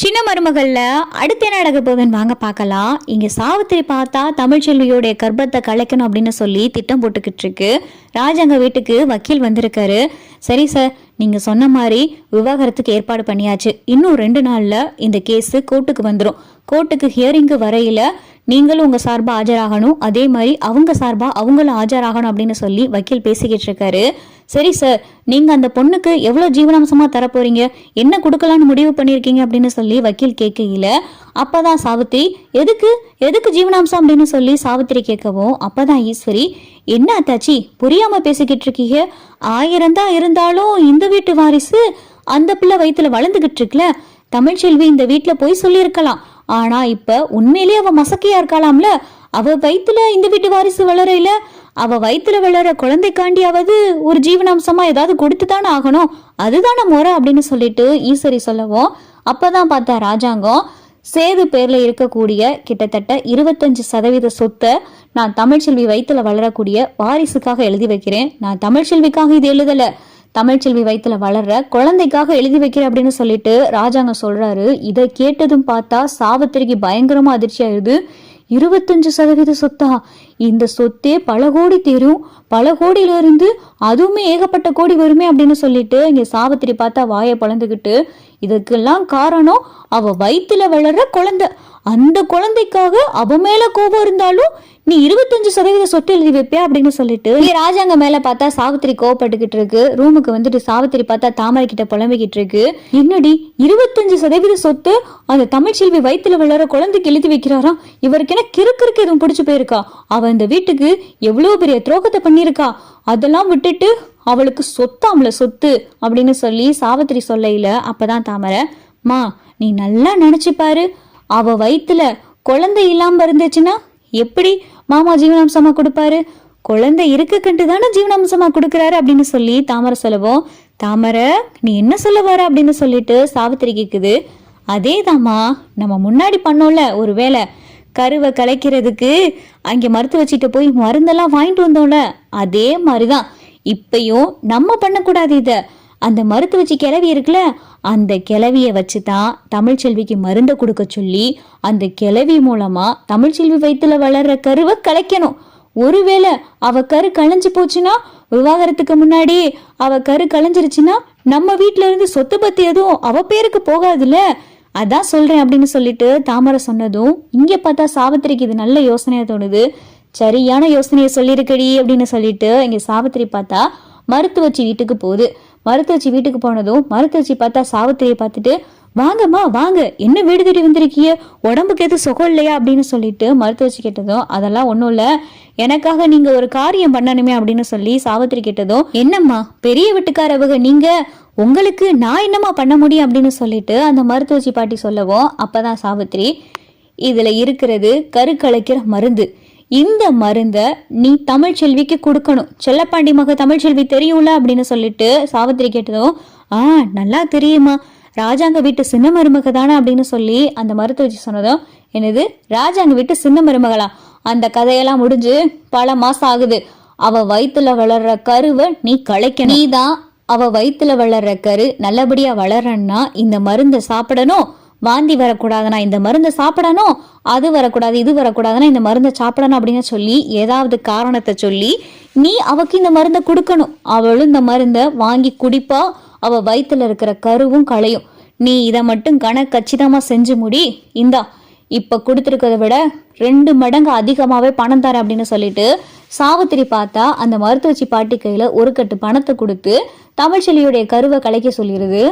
சின்ன மருமகளில் அடுத்து என்ன நடக்க போகுதுன்னு வாங்க பார்க்கலாம். இங்கே சாவித்திரி பார்த்தா தமிழ்ச்செல்வியோடைய கர்ப்பத்தை கலைக்கணும் அப்படின்னு சொல்லி திட்டம் போட்டுக்கிட்டு இருக்கு. ராஜாங்க வீட்டுக்கு வக்கீல் வந்திருக்காரு. சரி சார் நீங்க சொன்ன மாதிரி விவாகரத்துக்கு ஏற்பாடு பண்ணியாச்சு. இன்னும் ரெண்டு நாள்ல இந்த கேஸ் கோர்ட்டுக்கு வந்துடும் கோர்ட்டுக்கு ஹியரிங்கு வரையில நீங்களும் உங்க சார்பாக ஆஜராகணும். அதே மாதிரி அவங்க சார்பாக அவங்களும் ஆஜராகணும் அப்படின்னு சொல்லி வக்கீல் பேசிக்கிட்டு இருக்காரு. சரி சார் நீங்க அந்த பொண்ணுக்கு எவ்வளோ ஜீவனாம்சமா தரப்போறீங்க போறீங்க? என்ன கொடுக்கலாம்னு முடிவு பண்ணியிருக்கீங்க அப்படின்னு சொல்லி வக்கீல் கேட்கையில அப்பதான் சாவித்திரி எதுக்கு எதுக்கு ஜீவனாம்சம்? அப்படின்னு சொல்லி சாவித்திரி கேட்கவும் அப்பதான் ஈஸ்வரி என்ன அத்தாச்சி புரியாம பேசிக்கிட்டு இருக்கீங்க? ஆயிரம் தான் இருந்தாலும் இந்த வீட்டு வாரிசு அந்த பிள்ளை வயித்துல வளர்ந்துகிட்டு இருக்குல்ல தமிழ்ச்செல்வி இந்த வீட்டுல போய் சொல்லியிருக்கலாம். ஆனா இப்ப உண்மையிலேயே அவ மசக்கையா இருக்காளாம்ல? அவ வயித்துல இந்த வீட்டு வாரிசு வளரையில அவ வயித்துல வளர குழந்தைக்காண்டியாவது ஒரு ஜீவனாம்சமா ஏதாவது கொடுத்து தானே ஆகணும். அதுதானே முறை அப்படின்னு சொல்லிட்டு ஈஸ்வரி சொல்லவும் அப்பதான் பார்த்தா ராஜாங்கம் சேது பேர்ல இருக்கக்கூடிய கிட்டத்தட்ட இருபத்தஞ்சு சதவீத சொத்தை நான் தமிழ்ச்செல்வி வயித்துல வளரக்கூடிய வாரிசுக்காக எழுதி வைக்கிறேன். நான் தமிழ்ச்செல்விக்காக இது எழுதல. தமிழ்ச்செல்வி வயிற்றுல வளர்ற குழந்தைக்காக எழுதி வைக்கிறேன் அப்படின்னு சொல்லிட்டு ராஜாங்க சொல்றாரு. இதை கேட்டதும் பார்த்தா சாவித்திரிக்கு பயங்கரமா அதிர்ச்சி ஆயிடுது. இருபத்தஞ்சு சதவீத சொத்தா. இந்த சொத்தே பல கோடி தேரும். பல கோடியிலிருந்து அதுவுமே ஏகப்பட்ட கோடி வருமே அப்படின்னு சொல்லிட்டு இங்க சாவித்திரி பார்த்தா வாயை பழந்துக்கிட்டு இதுக்கெல்லாம் காரணம் அவ வயிற்றுல வளர்ற குழந்தை. அந்த குழந்தைக்காக அவ மேல கோபம் இருந்தாலும் நீ இருபத்தஞ்சு சதவீத சொத்து எழுதி வைப்பியா அப்படின்னு சொல்லிட்டு இங்க ராஜாங்க மேல பார்த்தா சாவித்திரி கோவப்பட்டுக்கிட்டு இருக்கு. ரூமுக்கு வந்துட்டு சாவித்திரி பார்த்தா தாமரை கிட்ட புலம்பிக்கிட்டு இருக்கு. என்னடி இருபத்தஞ்சு சதவீத சொத்து அந்த தமிழ்ச்செல்வி வயிற்றுல வளர குழந்தைக்கு எழுதி வைக்கிறாராம் இவருக்கு என்ன கிறுக்கிறுக்கு எதுவும் பிடிச்சு போயிருக்கா? அவ இந்த வீட்டுக்கு எவ்வளவு பெரிய துரோகத்தை பண்ணியிருக்கா? அதெல்லாம் விட்டுட்டு அவளுக்கு சொத்து அவளை சொத்து அப்படின்னு சொல்லி சாவித்திரி சொல்லையில அப்பதான் தாமரை மா நீ நல்லா நினைச்சுப்பாரு அவ வயிற்றுல குழந்தை இல்லாம இருந்துச்சுன்னா எப்படி மாமா ஜீவனாம்சமா கொடுப்பாரு? குழந்தை இருக்க கண்டு தானே ஜீவனாம்சமா கொடுக்குறாரு? அப்படின்னு சொல்லி தாமரை சொல்லவும் தாமரை நீ என்ன சொல்ல வர? அப்படின்னு சொல்லிட்டு சாவித்திரி கேக்குது. அதே தாமா நம்ம முன்னாடி பண்ணோம்ல ஒரு வேலை கருவை கலைக்கிறதுக்கு அங்கே மருத்துவ வச்சுட்டு போய் மருந்தெல்லாம் வாங்கிட்டு வந்தோம்ல. அதே மாதிரிதான். இப்பயும் நம்ம பண்ணக்கூடாது இதை. அந்த மருத்து வச்சு கிளவி இருக்குல்ல அந்த கிளவியை வச்சு தான் தமிழ்ச்செல்விக்கு மருந்தை கொடுக்க சொல்லி அந்த கிளவி மூலமாக தமிழ்ச்செல்வி வயிற்றுல வளர்ற கருவை கலைக்கணும். ஒருவேளை அவ கரு களைஞ்சு போச்சுன்னா விவாகரத்துக்கு முன்னாடி அவ கரு களைஞ்சிருச்சுன்னா நம்ம வீட்டில இருந்து சொத்து பத்தி எதுவும் அவ பேருக்கு போகாதுல்ல? அதான் சொல்றேன் அப்படின்னு சொல்லிட்டு தாமரை சொன்னதும் இங்க பார்த்தா சாவித்திரிக்கு இது நல்ல யோசனையா தோணுது. சரியான யோசனையை சொல்லியிருக்கடி அப்படின்னு சொல்லிட்டு இங்கே சாவித்திரி பார்த்தா மருத்துவச்சி வீட்டுக்கு போகுது. மருத்துவச்சி வீட்டுக்கு போனதும் மருத்துவச்சி பார்த்தா சாவித்திரியை பார்த்துட்டு வாங்கம்மா வாங்க. என்ன வீடு தேடி வந்திருக்கிய உடம்புக்கு எதுவும் சுகம் இல்லையா? அப்படின்னு சொல்லிட்டு மருத்துவச்சி கேட்டதும் அதெல்லாம் ஒன்றும் இல்லை. எனக்காக நீங்கள் ஒரு காரியம் பண்ணணுமே அப்படின்னு சொல்லி சாவித்திரி கேட்டதும் என்னம்மா பெரிய வீட்டுக்காரவங்க நீங்கள் உங்களுக்கு நான் என்னம்மா பண்ண முடியும்? அப்படின்னு சொல்லிட்டு அந்த மருத்துவச்சி பாட்டி சொல்லவும் அப்போதான் சாவித்திரி இதில் இருக்கிறது கருக்கலைக்கிற மருந்து. இந்த மருந்தை நீ தமிழ்ச்செல்விக்கு கொடுக்கணும். செல்லப்பாண்டி மக தமிழ்ச்செல்வி தெரியும்ல அப்படின்னு சொல்லிட்டு சாவித்திரி கேட்டதும் ஆ நல்லா தெரியுமா. ராஜாங்க வீட்டு சின்ன மருமக தானே அப்படின்னு சொல்லி அந்த மருத்துவ வச்சு சொன்னதும் என்னது ராஜாங்க வீட்டு சின்ன மருமகளா? அந்த கதையெல்லாம் முடிஞ்சு பல மாசம் ஆகுது. அவ வயிற்றுல வளர்ற கருவை நீ களைக்கணும். நீ தான் அவ வயிற்றுல வளர்ற கரு நல்லபடியா வளரன்னா இந்த மருந்தை சாப்பிடணும். வாந்தி வரக்கூடாதுன்னா இந்த மருந்தை சாப்பிடணும் அது வரக்கூடாது இது வரக்கூடாதுன்னா இந்த மருந்தை சாப்பிடணும் அப்படின்னு சொல்லி ஏதாவது காரணத்தை சொல்லி நீ அவக்கு இந்த மருந்தை கொடுக்கணும். அவளும் இந்த மருந்தை வாங்கி குடிப்பா அவ வயிற்றுல இருக்கிற கருவும் களையும். நீ இதை மட்டும் கன கச்சிதமாக செஞ்சு முடி. இந்தா இப்போ கொடுத்துருக்கத விட ரெண்டு மடங்கு அதிகமாகவே பணம் தரேன் அப்படின்னு சொல்லிட்டு சாவித்திரி பார்த்தா அந்த மருத்துவச்சி பாட்டி கையில் ஒரு கட்டு பணத்தை கொடுத்து தமிழ்ச்செலியுடைய கருவை கலைக்க சொல்லிடுது